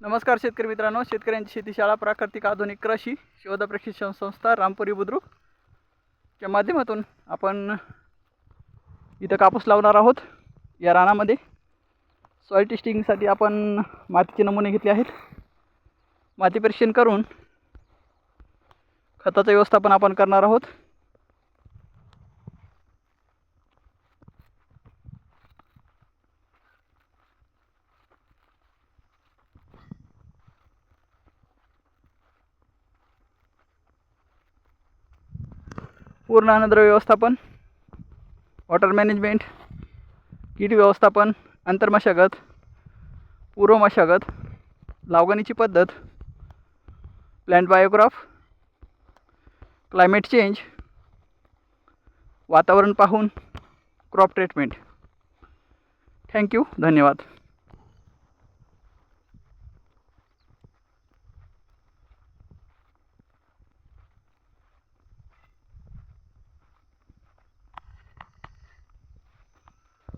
नमस्कार शेतकरी मित्रांनो शेतकऱ्यांची शेती शाळा प्राकृतिक आधुनिक कृषी शोध प्रशिक्षण संस्था रामपुरी बुद्रुकच्या माध्यमातून आपण इथं कापूस लावणार आहोत. या रानामध्ये सॉईल टेस्टिंगसाठी आपण मातीचे नमुने घेतले आहेत. माती परीक्षण करून खताचं व्यवस्थापन आपण करणार आहोत. पूर्ण अन्नद्रव्य व्यवस्थापन वॉटर मॅनेजमेंट कीड व्यवस्थापन आंतरमशागत पूर्व मशागत लावगणीची पद्धत प्लॅन्ट बायोग्राफ क्लायमेट चेंज वातावरण पाहून क्रॉप ट्रीटमेंट थँक्यू धन्यवाद.